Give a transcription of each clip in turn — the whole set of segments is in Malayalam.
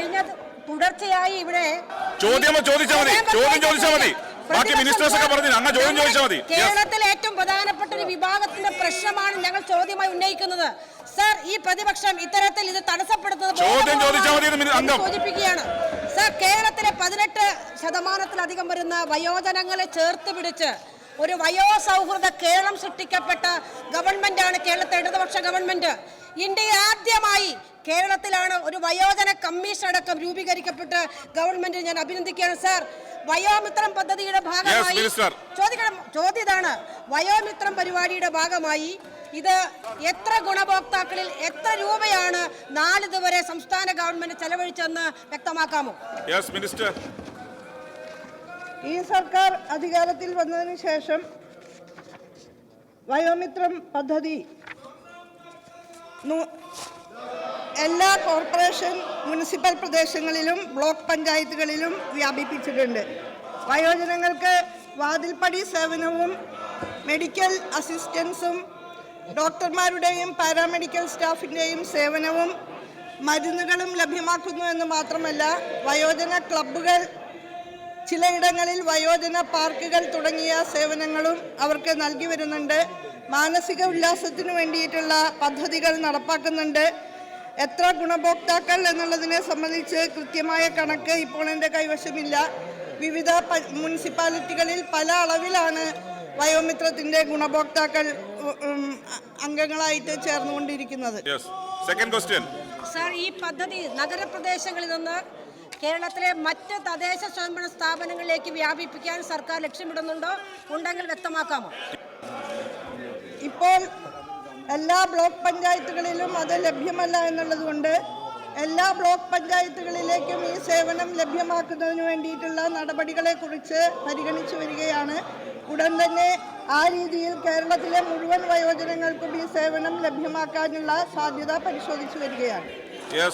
കഴിഞ്ഞ തുടർച്ചയായി ഇവിടെ ചോദ്യം ചോദിച്ചാൽ മതി. ചോദ്യം ചോദിച്ചാൽ മതി. ബാക്കി മിനിസ്റ്റേഴ്സ് ഒക്കെ പറഞ്ഞു അങ്ങ് ചോദ്യം ചോദിച്ചാൽ മതി. കേരളത്തിൽ കേരളത്തിലെ ഏറ്റവും പ്രധാനപ്പെട്ട ഒരു വിഭാഗത്തിന്റെ പ്രശ്നമാണ് ഞങ്ങൾ ചോദ്യമായി ഉന്നയിക്കുന്നത്. സർ ഈ പ്രതിപക്ഷം ഇത്തരത്തിൽ ഇത് തടസ്സപ്പെടുത്തുന്നത് ചോദ്യം ചോദിച്ചാൽ മതി. സൂചിപ്പിക്കുകയാണ്. സർ കേരളത്തിലെ പതിനെട്ട് ശതമാനത്തിലധികം വരുന്ന വയോജനങ്ങളെ ചേർത്ത് പിടിച്ച് ഒരു വയോസൗഹൃദ കേരളം സൃഷ്ടിക്കപ്പെട്ട ഗവൺമെന്റ് ആണ് കേരളത്തെ ഇടതുപക്ഷ ഗവൺമെന്റ്. ഇന്ത്യയിൽ ആദ്യമായി കേരളത്തിലാണ് ഒരു വയോജന കമ്മീഷൻ അടക്കം രൂപീകരിക്കപ്പെട്ട് ഗവൺമെന്റ് ഞാൻ അഭിനന്ദിക്കുകയാണ് സാർ. വയോമിത്രം പദ്ധതിയുടെ ഭാഗമായി. ചോദിക്കണം ചോദ്യം ഇതാണ് വയോമിത്രം പരിപാടിയുടെ ഭാഗമായി ഇത് എത്ര ഗുണഭോക്താക്കളിൽ എത്ര രൂപയാണ് നാല് നാളിതുവരെ സംസ്ഥാന ഗവൺമെന്റ് ചെലവഴിച്ചെന്ന് വ്യക്തമാക്കാമോ? Yes minister. ഈ സർക്കാർ അധികാരത്തിൽ വന്നതിന് ശേഷം വയോമിത്രം പദ്ധതി എല്ലാ കോർപ്പറേഷൻ മുനിസിപ്പൽ പ്രദേശങ്ങളിലും ബ്ലോക്ക് പഞ്ചായത്തുകളിലും വ്യാപിപ്പിച്ചിട്ടുണ്ട്. വയോജനങ്ങൾക്ക് വാതിൽപ്പടി സേവനവും മെഡിക്കൽ അസിസ്റ്റൻസും ഡോക്ടർമാരുടെയും പാരാമെഡിക്കൽ സ്റ്റാഫിന്റെയും സേവനവും മരുന്നുകളും ലഭ്യമാക്കുന്നു എന്ന് മാത്രമല്ല വയോജന ക്ലബ്ബുകൾ ചിലയിടങ്ങളിൽ വയോജന പാർക്കുകൾ തുടങ്ങിയ സേവനങ്ങളും അവർക്ക് നൽകി വരുന്നുണ്ട്. മാനസിക ഉല്ലാസത്തിനു വേണ്ടിയിട്ടുള്ള പദ്ധതികൾ നടപ്പാക്കുന്നുണ്ട്. എത്ര ഗുണഭോക്താക്കൾ എന്നുള്ളതിനെ സംബന്ധിച്ച് കൃത്യമായ കണക്ക് ഇപ്പോൾ എന്റെ കൈവശമില്ല. വിവിധ മുനിസിപ്പാലിറ്റികളിൽ പല അളവിലാണ് വയോമിത്രത്തിന്റെ ഗുണഭോക്താക്കൾ അംഗങ്ങളായിട്ട് ചേർന്നുകൊണ്ടിരിക്കുന്നത്. സെക്കൻഡ് ക്വസ്റ്റ്യൻ സാർ ഈ പദ്ധതി നഗരപ്രദേശങ്ങളിൽ നിന്ന് കേരളത്തിലെ മറ്റ് തദ്ദേശ സ്വയംഭരണ സ്ഥാപനങ്ങളിലേക്ക് വ്യാപിപ്പിക്കാൻ സർക്കാർ ലക്ഷ്യമിടുന്നുണ്ടോ? ഉണ്ടെങ്കിൽ വ്യക്തമാക്കാമോ? ഇപ്പോൾ എല്ലാ ബ്ലോക്ക് പഞ്ചായത്തുകളിലും അത് ലഭ്യമല്ല എന്നുള്ളതുകൊണ്ട് എല്ലാ ബ്ലോക്ക് പഞ്ചായത്തുകളിലേക്കും ഈ സേവനം ലഭ്യമാക്കുന്നതിന് വേണ്ടിയിട്ടുള്ള നടപടികളെക്കുറിച്ച് പരിഗണിച്ചു വരികയാണ്. ഉടൻ തന്നെ ആ രീതിയിൽ കേരളത്തിലെ മുഴുവൻ വയോജനങ്ങൾക്കും ഈ സേവനം ലഭ്യമാക്കാനുള്ള സാധ്യത പരിശോധിച്ചു വരികയാണ്.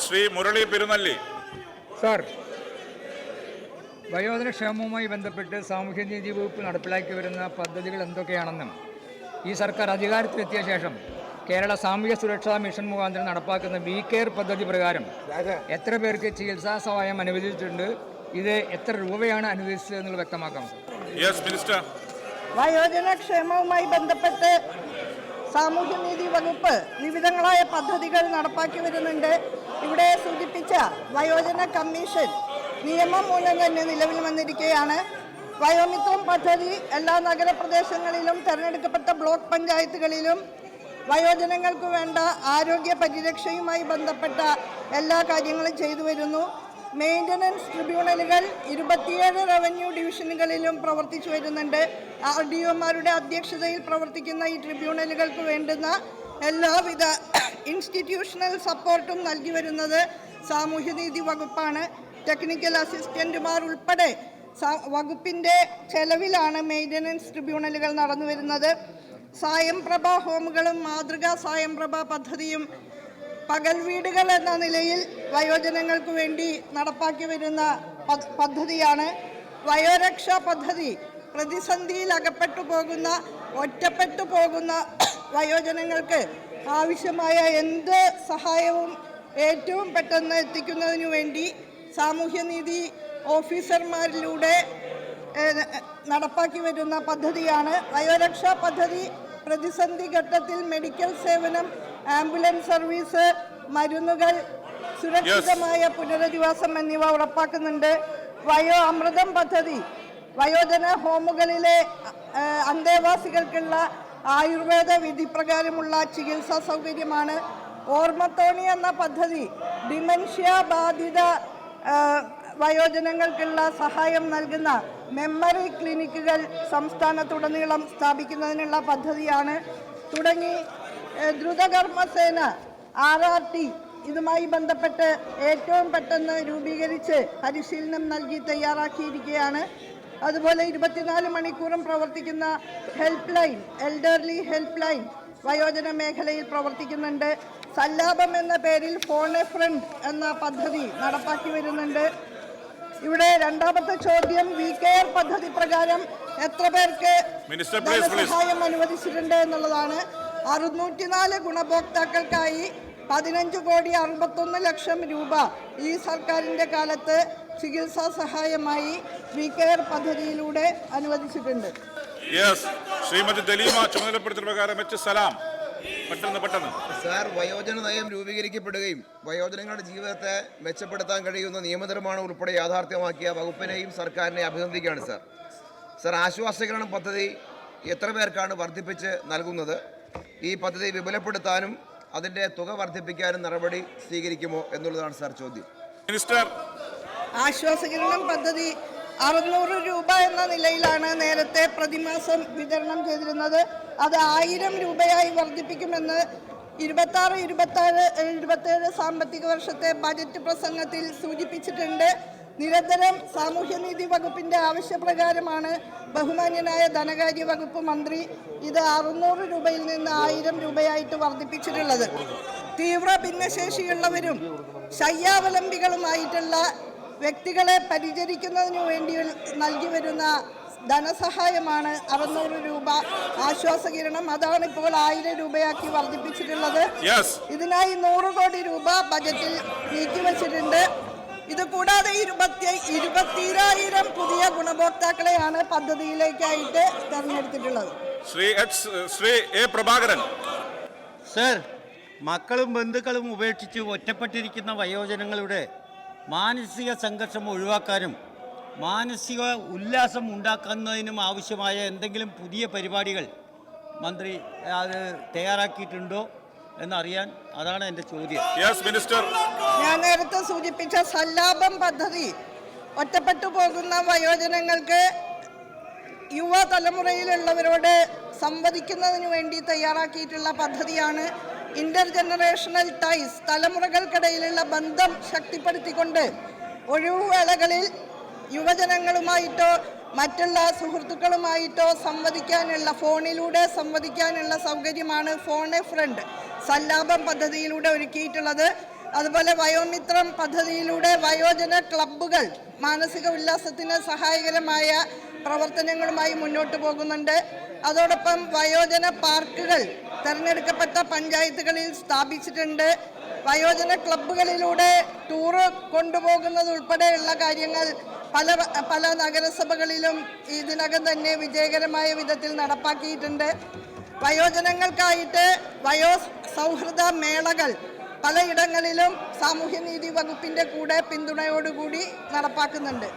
ശ്രീ മുരളി പെരുന്നല്ലി. സാർ വയോജനക്ഷേമവുമായി ബന്ധപ്പെട്ട് സാമൂഹ്യനീതി വകുപ്പ് നടപ്പിലാക്കി വരുന്ന പദ്ധതികൾ എന്തൊക്കെയാണെന്നും ഈ സർക്കാർ അധികാരത്തിലെത്തിയ ശേഷം കേരള സാമൂഹ്യ സുരക്ഷാ മിഷൻ മുഖാന്തരം നടപ്പാക്കുന്ന വി കെയർ പദ്ധതി പ്രകാരം എത്ര പേർക്ക് ചികിത്സാ സഹായം അനുവദിച്ചിട്ടുണ്ട്? ഇത് എത്ര രൂപയാണ് അനുവദിച്ചത് എന്നുള്ളത് വ്യക്തമാക്കാം വയോജനക്ഷേമവുമായി ബന്ധപ്പെട്ട് സാമൂഹ്യനീതി വകുപ്പ് വിവിധങ്ങളായ പദ്ധതികൾ നടപ്പാക്കി വരുന്നുണ്ട്. ഇവിടെ സൂചിപ്പിച്ച വയോജന കമ്മീഷൻ നിയമം മൂലം തന്നെ നിലവിൽ വന്നിരിക്കുകയാണ്. വയോമിത്രം പദ്ധതി എല്ലാ നഗരപ്രദേശങ്ങളിലും തെരഞ്ഞെടുക്കപ്പെട്ട ബ്ലോക്ക് പഞ്ചായത്തുകളിലും വയോജനങ്ങൾക്ക് വേണ്ട ആരോഗ്യ പരിരക്ഷയുമായി ബന്ധപ്പെട്ട എല്ലാ കാര്യങ്ങളും ചെയ്തു വരുന്നു. മെയിന്റനൻസ് ട്രിബ്യൂണലുകൾ ഇരുപത്തിയേഴ് റവന്യൂ ഡിവിഷനുകളിലും പ്രവർത്തിച്ചു വരുന്നുണ്ട്. ആർ ഡി ഒമാരുടെ അധ്യക്ഷതയിൽ പ്രവർത്തിക്കുന്ന ഈ ട്രിബ്യൂണലുകൾക്ക് വേണ്ടുന്ന എല്ലാവിധ ഇൻസ്റ്റിറ്റ്യൂഷണൽ സപ്പോർട്ടും നൽകി വരുന്നത് സാമൂഹ്യനീതി വകുപ്പാണ്. ടെക്നിക്കൽ അസിസ്റ്റന്റുമാർ ഉൾപ്പെടെ വകുപ്പിന്റെ ചെലവിലാണ് മെയിന്റനൻസ് ട്രിബ്യൂണലുകൾ നടന്നു വരുന്നത്. സായംപ്രഭ ഹോമുകളും മാതൃകാ സായംപ്രഭ പദ്ധതിയും പകൽ വീടുകൾ എന്ന നിലയിൽ വയോജനങ്ങൾക്ക് വേണ്ടി നടപ്പാക്കി വരുന്ന പദ്ധതിയാണ് വയോരക്ഷാ പദ്ധതി. പ്രതിസന്ധിയിൽ അകപ്പെട്ടു പോകുന്ന ഒറ്റപ്പെട്ടു പോകുന്ന വയോജനങ്ങൾക്ക് ആവശ്യമായ എന്ത് സഹായവും ഏറ്റവും പെട്ടെന്ന് എത്തിക്കുന്നതിനു വേണ്ടി സാമൂഹ്യനീതി ഓഫീസർമാരിലൂടെ നടപ്പാക്കി വരുന്ന പദ്ധതിയാണ് വയോരക്ഷാ പദ്ധതി പ്രതിസന്ധി ഘട്ടത്തിൽ മെഡിക്കൽ സേവനം ആംബുലൻസ് സർവീസ് മരുന്നുകൾ സുരക്ഷിതമായ പുനരധിവാസം എന്നിവ ഉറപ്പാക്കുന്നുണ്ട്. വയോ അമൃതം പദ്ധതി വയോജന ഹോമുകളിലെ അന്തേവാസികൾക്കുള്ള ആയുർവേദ വിധി പ്രകാരമുള്ള ചികിത്സാ സൗകര്യമാണ്. ഓർമ്മത്തോണി എന്ന പദ്ധതി ഡിമെൻഷ്യ ബാധിത വയോജനങ്ങൾക്കുള്ള സഹായം നൽകുന്ന മെമ്മറി ക്ലിനിക്കുകൾ സംസ്ഥാനത്തുടനീളം സ്ഥാപിക്കുന്നതിനുള്ള പദ്ധതിയാണ്. തുടങ്ങി ദ്രുതകർമ്മസേന ആർ ആർ ടി ഇതുമായി ബന്ധപ്പെട്ട് ഏറ്റവും പെട്ടെന്ന് രൂപീകരിച്ച് പരിശീലനം നൽകി തയ്യാറാക്കിയിരിക്കുകയാണ്. അതുപോലെ ഇരുപത്തിനാല് മണിക്കൂറും പ്രവർത്തിക്കുന്ന help line elderly help line വയോജന മേഖലയിൽ പ്രവർത്തിക്കുന്നുണ്ട്. സല്ലാപം എന്ന പേരിൽ ഫോൺ എ ഫ്രണ്ട് എന്ന പദ്ധതി നടപ്പാക്കി വരുന്നുണ്ട്. ഇവിടെ രണ്ടാമത്തെ ചോദ്യം വി കെയർ പദ്ധതി പ്രകാരം എത്ര പേർക്ക് സഹായം. ധനസഹായം അനുവദിച്ചിട്ടുണ്ട് എന്നുള്ളതാണ്. അറുന്നൂറ്റിനാല് ഗുണഭോക്താക്കൾക്കായി പതിനഞ്ച് കോടി അറുപത്തൊന്ന് ലക്ഷം രൂപ ഈ സർക്കാരിന്റെ കാലത്ത് ചികിത്സാ സഹായമായി വി കെയർ പദ്ധതിയിലൂടെ അനുവദിച്ചിട്ടുണ്ട്. ശ്രീമതി ദലീമ ചുമതലപ്പെടുത്തൽ പ്രകാരം എച്ച് സലാം. പെട്ടെന്ന് പെട്ടെന്ന്. സാർ വയോജന നയം രൂപീകരിക്കപ്പെടുകയും വയോജനങ്ങളുടെ ജീവിതത്തെ മെച്ചപ്പെടുത്താൻ കഴിയുന്ന നിയമനിർമ്മാണം ഉൾപ്പെടെ യാഥാർത്ഥ്യമാക്കിയ വകുപ്പിനെയും സർക്കാരിനെ അഭിനന്ദിക്കുകയാണ് സാർ. സാർ ആശ്വാസകരണം പദ്ധതി എത്ര പേർക്കാണ് വർദ്ധിപ്പിച്ച് നൽകുന്നത്? ഈ പദ്ധതി വിപുലപ്പെടുത്താനും അതിന്റെ തുക വർദ്ധിപ്പിക്കാനും നടപടി സ്വീകരിക്കുമോ എന്നുള്ളതാണ് സാർ ചോദ്യം. മിനിസ്റ്റർ. ആശ്വാസകിരണം പദ്ധതി അറുന്നൂറ് രൂപ എന്ന നിലയിലാണ് നേരത്തെ പ്രതിമാസം വിതരണം ചെയ്തിരുന്നത്. അത് ആയിരം രൂപയായി വർദ്ധിപ്പിക്കുമെന്ന് ഇരുപത്തി ആറ് ഇരുപത്തേഴ് സാമ്പത്തിക വർഷത്തെ ബജറ്റ് പ്രസംഗത്തിൽ സൂചിപ്പിച്ചിട്ടുണ്ട്. നിരന്തരം സാമൂഹ്യനീതി വകുപ്പിന്റെ ആവശ്യപ്രകാരമാണ് ബഹുമാന്യനായ ധനകാര്യ വകുപ്പ് മന്ത്രി ഇത് അറുന്നൂറ് രൂപയിൽ നിന്ന് ആയിരം രൂപയായിട്ട് വർദ്ധിപ്പിച്ചിട്ടുള്ളത്. തീവ്ര ഭിന്നശേഷിയുള്ളവരും ശയ്യാവലംബികളുമായിട്ടുള്ള വ്യക്തികളെ പരിചരിക്കുന്നതിനു വേണ്ടി നൽകി വരുന്ന ധനസഹായമാണ് അറുന്നൂറ് രൂപ ആശ്വാസകിരണം അതാണ് ഇപ്പോൾ ആയിരം രൂപയാക്കി വർദ്ധിപ്പിച്ചിട്ടുള്ളത്. യെസ് ഇതിനായി നൂറ് കോടി രൂപ ബജറ്റിൽ നീക്കിവച്ചിട്ടുണ്ട് ഇത് കൂടാതെ ഇരുപത്തി ഇരുപത്തിരായിരം പുതിയ ഗുണഭോക്താക്കളെയാണ് പദ്ധതിയിലേക്കായിട്ട് തെരഞ്ഞെടുത്തിട്ടുള്ളത്. Shri H Shri A Prabhakaran. Sir മക്കളും ബന്ധുക്കളും ഉപേക്ഷിച്ച് ഒറ്റപ്പെട്ടിരിക്കുന്ന വയോജനങ്ങളുടെ മാനസിക സംഘർഷം ഒഴിവാക്കാനും മാനസിക ഉല്ലാസം ഉണ്ടാക്കുന്നതിനും ആവശ്യമായ എന്തെങ്കിലും പുതിയ പരിപാടികൾ മന്ത്രി അത് തയ്യാറാക്കിയിട്ടുണ്ടോ എന്നറിയാൻ അതാണ് എന്റെ ചോദ്യം. യെസ് മിനിസ്റ്റർ ഞാൻ നേരത്തെ സൂചിപ്പിച്ച സല്ലാപം പദ്ധതി ഒറ്റപ്പെട്ടു പോകുന്ന വയോജനങ്ങൾക്ക് യുവതലമുറയിലുള്ളവരോട് സംവദിക്കുന്നതിന് വേണ്ടി തയ്യാറാക്കിയിട്ടുള്ള പദ്ധതിയാണ് ഇന്റർ ജനറേഷണൽ ടൈസ് തലമുറകൾക്കിടയിലുള്ള ബന്ധം ശക്തിപ്പെടുത്തിക്കൊണ്ട് ഒഴിവുവേളകളിൽ യുവജനങ്ങളുമായിട്ടോ മറ്റുള്ള സുഹൃത്തുക്കളുമായിട്ടോ സംവദിക്കാനുള്ള ഫോണിലൂടെ സംവദിക്കാനുള്ള സൗകര്യമാണ് ഫോൺ എ ഫ്രണ്ട്. സല്ലാപം പദ്ധതിയിലൂടെ ഒരുക്കിയിട്ടുള്ളത്. അതുപോലെ വയോമിത്രം പദ്ധതിയിലൂടെ വയോജന ക്ലബ്ബുകൾ മാനസിക ഉല്ലാസത്തിന് സഹായകരമായ പ്രവർത്തനങ്ങളുമായി മുന്നോട്ട് പോകുന്നുണ്ട്. അതോടൊപ്പം വയോജന പാർക്കുകൾ തെരഞ്ഞെടുക്കപ്പെട്ട പഞ്ചായത്തുകളിൽ സ്ഥാപിച്ചിട്ടുണ്ട്. വയോജന ക്ലബ്ബുകളിലൂടെ ടൂറ് കൊണ്ടുപോകുന്നത് ഉൾപ്പെടെയുള്ള കാര്യങ്ങൾ പല പല നഗരസഭകളിലും ഇതിനകം തന്നെ വിജയകരമായ വിധത്തിൽ നടപ്പാക്കിയിട്ടുണ്ട്. വയോജനങ്ങൾക്കായിട്ട് വയോ സൗഹൃദ മേളകൾ പലയിടങ്ങളിലും സാമൂഹ്യനീതി വകുപ്പിന്റെ കൂടെ പിന്തുണയോടുകൂടി നടപ്പാക്കുന്നുണ്ട്.